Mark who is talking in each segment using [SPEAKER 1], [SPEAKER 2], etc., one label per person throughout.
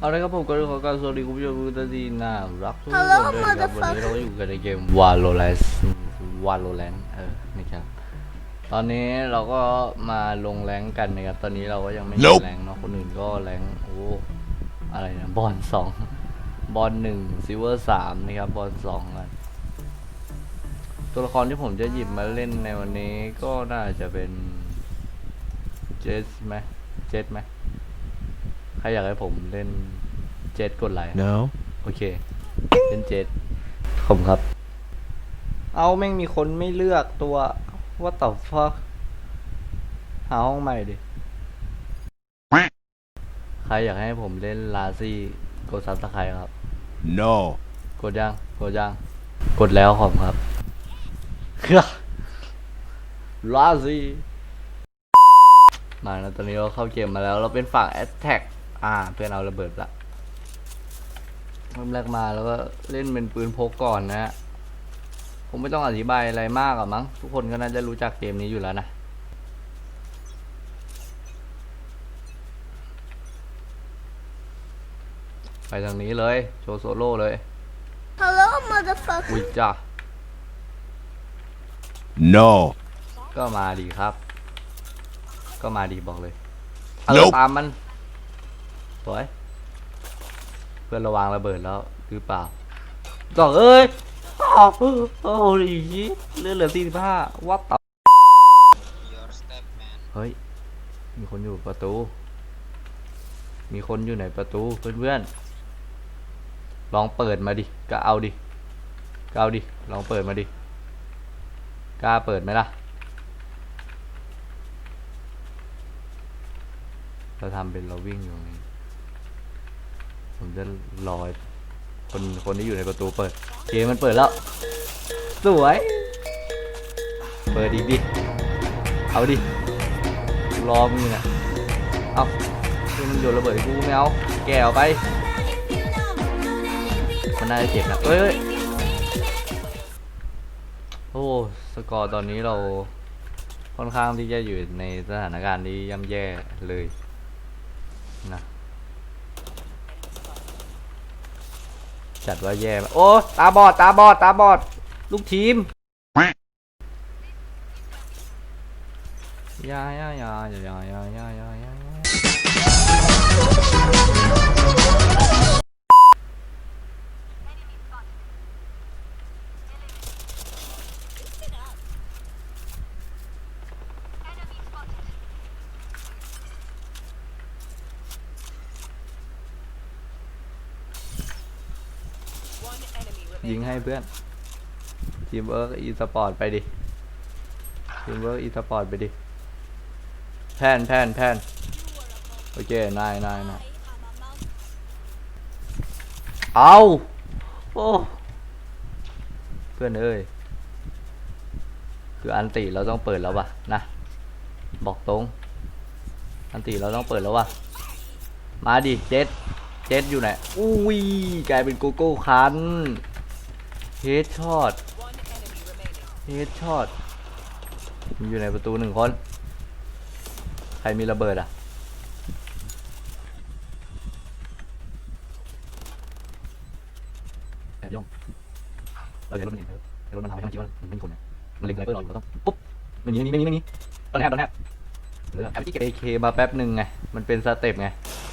[SPEAKER 1] เอาละครับผมก็ขอการสวัสดีคุณผู้ชมทุกท่านที่น่ารักทุกคน
[SPEAKER 2] Hello,
[SPEAKER 1] ด้วยนะครับวันนี้เราก็อยู่กันในเกม Valorant Valorant เออนะครับตอนนี้เราก็มาลงแรงกันนะครับตอนนี้เราก็ยังไม่มี
[SPEAKER 3] Nope
[SPEAKER 1] แรงเนาะคนอื่นก็แรงโอ้อะไรนะบอลสองบอลหนึ่งซิลเวอร์สามนะครับบอลสองกันตัวละครที่ผมจะหยิบมาเล่นในวันนี้ก็น่าจะเป็นเจสไหมเจสไหม ใครอยากให้ผมเล่นเจสกดไลค์
[SPEAKER 3] No.
[SPEAKER 1] โอเคเป็นเจ็ดผมครับ เอาแม่งมีคนไม่เลือกตัวว่าต่อฟักหาห้องใหม่ดิ ใครอยากให้ผมเล่นลาซี่กดซับสไครต์ครับ
[SPEAKER 3] No.
[SPEAKER 1] กดยังกดยังกดแล้วขอบคุณครับลาซี่มาแล้วตอนนี้เราเข้าเกมมาแล้ว เราเป็นฝั่งแอตแทก อ่า เพื่อนเอาระเบิดละเริ่มแรกมาแล้วก็เล่นเป็นปืนพกก่อนนะฮะผมไม่ต้องอธิบายอะไรมากอะมั้ง ทุกคนก็น่าจะรู้จักเกมนี้อยู่แล้วนะไปทางนี้เลย โชว์โซโล่เลย
[SPEAKER 2] Hello, motherfucker.
[SPEAKER 1] อุ้ยจ้า
[SPEAKER 3] No.
[SPEAKER 1] ก็มาดีครับ ก็มาดีบอกเลย เออ
[SPEAKER 3] Nope
[SPEAKER 1] ตามมัน สวย เพื่อนระวังระเบิดแล้วหรือเปล่าต่อเอ้ยอ้าวโอ้ยเลือดเหลือสี่สิบห้าวัดต่อเฮ้ย มีคนอยู่ประตู มีคนอยู่ในประตูเพื่อนๆ ลองเปิดมาดิ ก็เอาดิก็เอาดิ ลองเปิดมาดิ กล้าเปิดไหมล่ะ เราทำเป็นเราวิ่งอยู่ไง ผมจะรอคนคนที่อยู่ในประตูเปิดเกมมันเปิดแล้ว สวย เปิดอีดิเอาดิรอมึงนะเอาคือมันโยนระเบิดกูไม่เอาแกเอาไป มันน่าจะเจ็บนะเอ้ยโอ้สกอร์ตอนนี้เราค่อนข้างที่จะอยู่ในสถานการณ์ที่ย่ำแย่เลยนะ จัดว่าแย่โอ้ตาบอดตาบอดตาบอด ลูกทีมยาอยายาอยาอยาอยาอยาอยา ยิงให้เพื่อนทีมเวิร์กอีสปอร์ตไปดิทีมเวิร์กอีสปอร์ตไปดิ แพนแพนแพนโอเคนายนายนายเอาโอ้เพื่อนเอ้ย คืออันติเราต้องเปิดแล้ววะนะ บอกตรง อันติเราต้องเปิดแล้ววะมาดิเจ็ดเจ็ดอยู่ไหนอุ้ยกลายเป็นโกโก้คัน เฮดช็อตเฮดช็อตมันอยู่ในประตูหนึ่งคน ใครมีระเบิดอะ แอบย่องเราเห็นรถมันเห็นเห็นรถมันทำให้มันคิดว่ามันเป็นคนเนี่ยมันเล็งสไนเปอร์เราอยู่เราต้องปุ๊บมันยิงไม่ยิงไม่ยิงตอนแรกตอนแรกเออแอบที่เก็บ AK มาแป๊บหนึ่งไง มันเป็นสเต็ปไง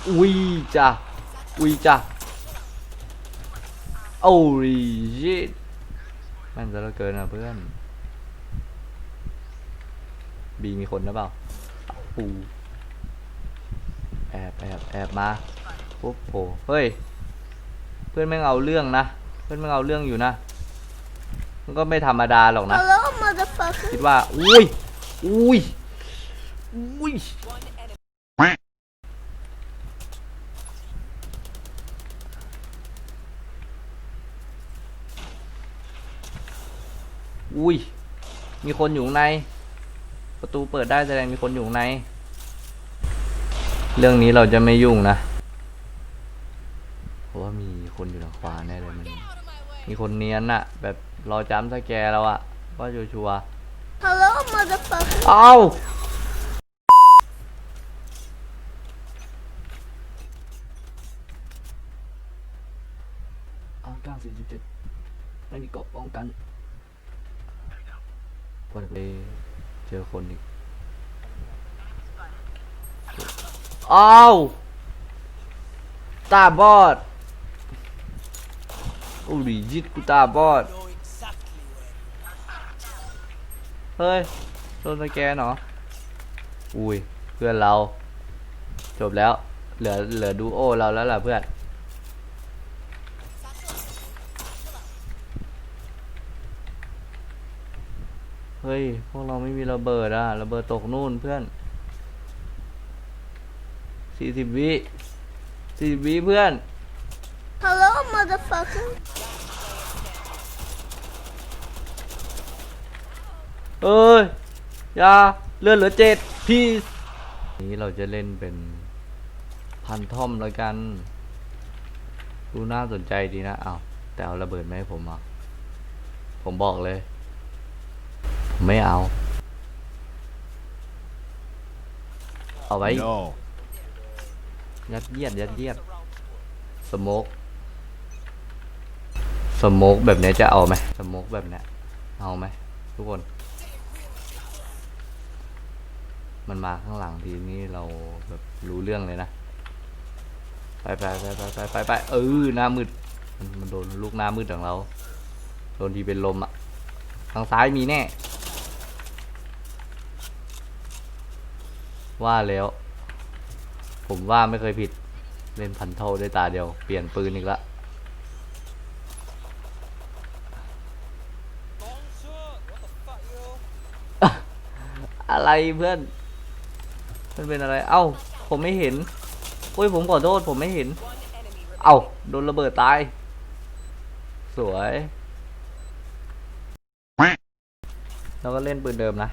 [SPEAKER 1] อุ้ยจ้าอุ้ยจ้า โอ้ยชิตแม่นซะเหลือเกินอะเพื่อน บีมีคนหรือเปล่าปูแอบแอบแอบมาปุ๊บโผล่เฮ้ย เพื่อนไม่งเอาเรื่องนะ เพื่อนไม่งเอาเรื่องอยู่นะ มันก็ไม่ธรรมดาหรอกนะ
[SPEAKER 2] Hello, motherfucker.
[SPEAKER 1] คิดว่า อุ้ย อุ้ย อุ้ย อุ้ย มีคนอยู่ข้างใน ประตูเปิดได้แสดงมีคนอยู่ข้างใน เรื่องนี้เราจะไม่ยุ่งนะเพราะว่ามีคนอยู่ทางขวาแน่เลยมัน มีคนเนียนอะแบบรอจ้ำสแกร์เราอะว่าชัวร์ๆ
[SPEAKER 2] Hello, motherfucker.
[SPEAKER 1] เอาเอาเก้าสี่สิบเจ็ดไม่มีเกาะป้องกัน กดเลยเจอคนอีก อ้าว ตาบอด โอ้ยยิดกูตาบอด เฮ้ย โดนสแกนเหรอ อุ้ย เพื่อนเรา จบแล้ว เหลือ เหลือดูโอเราแล้วล่ะเพื่อน เฮ้ย พวกเราไม่มีระเบิดอะระเบิดตกนู่นเพื่อนสี่สิบวิสี่สิบวิเพื่อน
[SPEAKER 2] Hello, motherfucker.
[SPEAKER 1] เอ้ยอยาเลือดเหลือเจ็ดพีซนี้เราจะเล่นเป็นพันทอมแล้วกัน ดูน่าสนใจดีนะเอาวแต่เอาระเบิดมาให้ผมอะ ผมบอกเลยผม ไม่เอา เอาไว้
[SPEAKER 3] No.
[SPEAKER 1] ยัดเยียดยัดเยียดสโมกสโมกแบบเนี้ยจะเอาไหมสโมกแบบเนี้ยเอาไหมทุกคน มันมาข้างหลังทีนี้เราแบบรู้เรื่องเลยนะ ไปไปไปไปไปไปไปเออหน้ามืดมันมันโดนลูกหน้ามืดของเรา โดนทีเป็นลมอะ ทางซ้ายมีแน่ ว่าแล้ว ผมว่าไม่เคยผิด เล่นพันเท่าด้วยตาเดียว เปลี่ยนปืนอีกละอะไรเพื่อนมันเป็นอะไร เอ้า ผมไม่เห็น โอ้ยผมขอโทษผมไม่เห็น เอ้าโดนระเบิดตาย สวยแล้วก็เล่นปืนเดิมนะ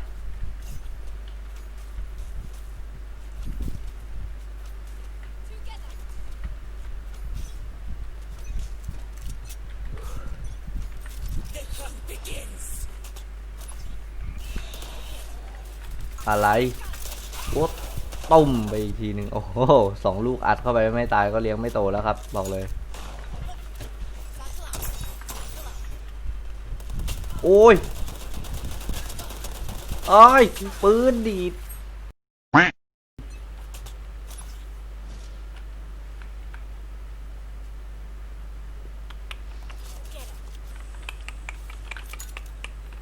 [SPEAKER 1] อะไรโอ๊ตต้มไปอีกทีหนึ่งโอ้โหสองลูกอัดเข้าไปไม่ตายก็เลี้ยงไม่โตแล้วครับ บอกเลย โอ้ยโอ้ยปืนดีด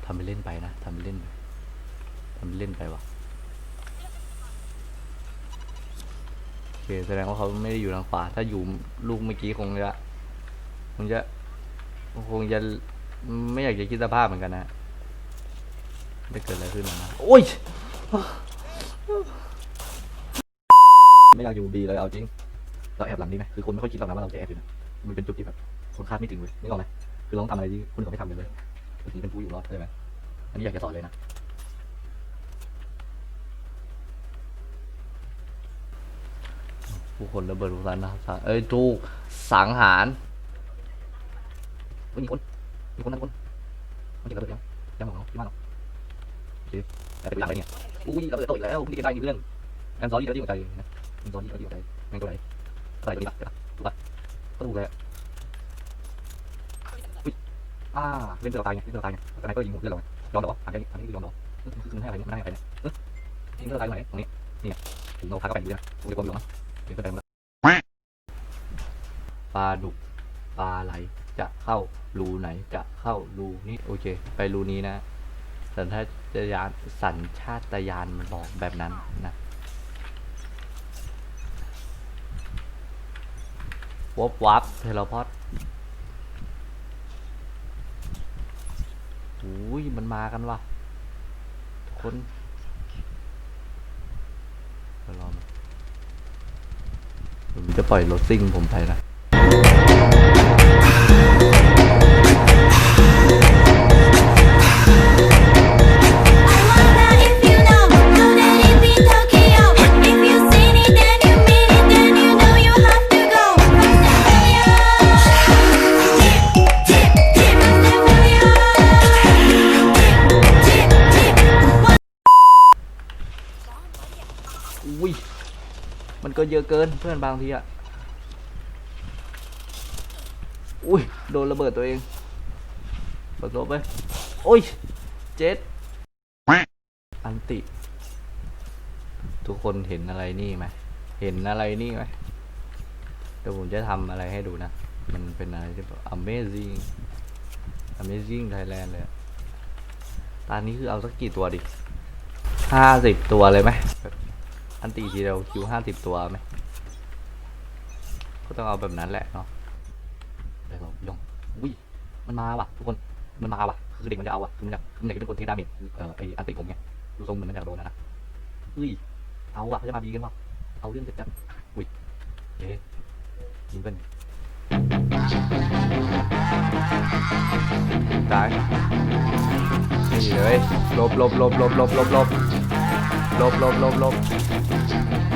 [SPEAKER 1] ทำไปเล่นไปนะทำไปเล่นไปทำไปเล่นไปวะโอเค แสดงว่าเขาไม่ได้อยู่ทางขวา ถ้าอยู่ลูกเมื่อกี้คงจะคงจะคงจะไม่อยากจะคิดสภาพเหมือนกันนะได้เกิดอะไรขึ้นนะโอ้ย ไม่อยากอยู่ดีเลยเอาจริง เราแอบหลังดีไหมคือคนไม่ค่อยคิดหรอกนะว่าเราจะแอบอยู่นะมันเป็นจุดที่แบบคนคาดไม่ถึงเลยนึกออกไหมคือเราต้องทำอะไรที่คนอื่นเขาไม่ทำกันเลยบางทีเป็นผู้อยู่รอดใช่ไหมอันนี้อยากจะสอนเลยนะ ผู้คนระเบิดทุกร้านนะครับเอ้ยถูกสังหารมีคนมีคนนะทุกคนมันจะระเบิดยังยังของเขาที่บ้านเราโอเคแต่เป็นหลังอะไรเนี่ยอุ้ยระเบิดโตอีกแล้วเพิ่งเก็บได้มีเรื่องแอนซอรี่แล้วที่หัวใจนะแอนซอรี่แล้วที่หัวใจแมงตัวไหนอะไรตัวนี้ปะเดี๋ยวปะถูกปะก็ถูกเลยอะอุ้ยอ่าเล่นเสือตายไงเล่นเสือตายไงสไนเปอร์ยิงหมดเลือดเราไงยอมหรออันนี้อันนี้คือยอมหรอเออคือมันให้อะไรเนี่ยมันให้อะไรเนี่ยเออยิงเสือตายตรงไหนตรงนี้นี่ไงถึงเราพาเข้าไปอยู่ด้วยนะกูเลยกลัวอยู่นะ เห็นเสือแดงแล้วปลาดุกปลาไหลจะเข้ารูไหนจะเข้ารูนี้โอเค ไปรูนี้นะ สัญชาตญาณสัญชาตญาณมันบอกแบบนั้นนะวบวับเทเลพอดอุ้ยมันมากันว่ะ ทุกคนเดี๋ยวรอมันผม จะปล่อยรถซิ่งผมไปนะ เยอะเกินเพื่อนบางทีอะอุ้ยโดนระเบิดตัวเองเบิดลบไปโอ้ยเจ็ดอันติ ทุกคนเห็นอะไรนี่ไหมเห็นอะไรนี่ไหมเดี๋ยวผมจะทำอะไรให้ดูนะ มันเป็นอะไรที่แบบ amazing amazing Thailand เลยตอนนี้คือเอาสักกี่ตัวดิห้าสิบตัวเลยไหมแบบ อันตีทีเดียวคิวห้าสิบตัวไหมก็ต้องเอาแบบนั้นแหละเนาะเดี๋ยวยองอุ้ยมันมาว่ะทุกคนมันมาว่ะคือเด็กมันจะเอาว่ะคือมันอยากคือมันอยากจะเป็นคนเทคดาเมจเอ่อไออันติผมไงดูทรงเหมือนมันอยากโดนนะนะอุ้ยเอาว่ะเขาจะมาบีกันว่ะเอาเรื่องเจ็บจังอุ้ยเอ๊ะยิงเป็นตายนี่เลยลบลบลบลบลบลบลบลบลบลบลบ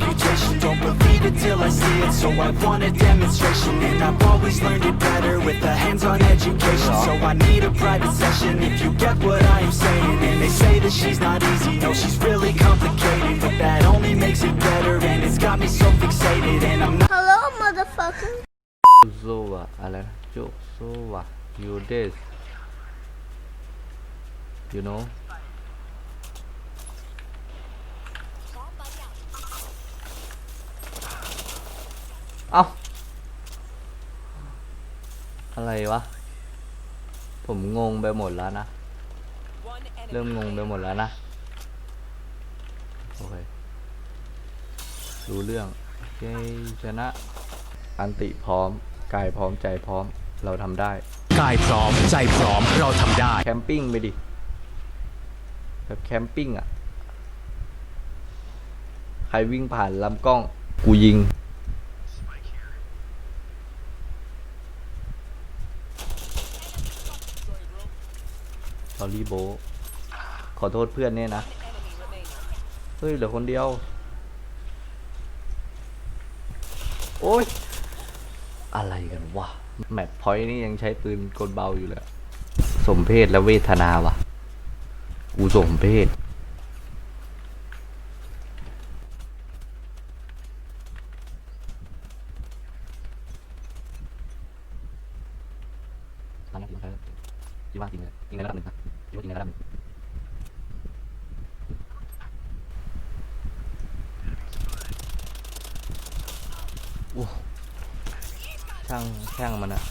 [SPEAKER 3] application Don't believe it till I see it, so I want a demonstration And I've always learned it better with a hands-on education. So I need a private session if you get what I am saying. And they say that she's not easy, no she's really complicated. But that only makes it better and it's got me so fixated And I'm not
[SPEAKER 2] Hello motherfucker.
[SPEAKER 1] Zoa, Alan, Zoa, your days You know? อะไรวะ ผมงงไปหมดแล้วนะ เริ่มงงไปหมดแล้วนะ โอเค รู้เรื่องโอเคชนะ อันติพร้อม กายพร้อมใจพร้อม เราทำได้
[SPEAKER 4] กายพร้อมใจพร้อมเราทำได้
[SPEAKER 1] แคมปิ้งไปดิ แบบแคมปิ้งอะ ใครวิ่งผ่านลำกล้อง กูยิง รี่โบ ขอโทษเพื่อนเนี่ยนะ เฮ้ย เหลือคนเดียว โอ้ย อะไรกันวะ แมปพอยต์นี่ยังใช้ปืนกลเบาอยู่เลย สมเพศและเวทนาวะกูสมเพศ ตอนนั้นกินมาแค่คิดว่ากินเลยกินในระดับหนึ่งครับคิดว่ากินในระดับหนึ่งโอ้ ช่างช่างมันอะ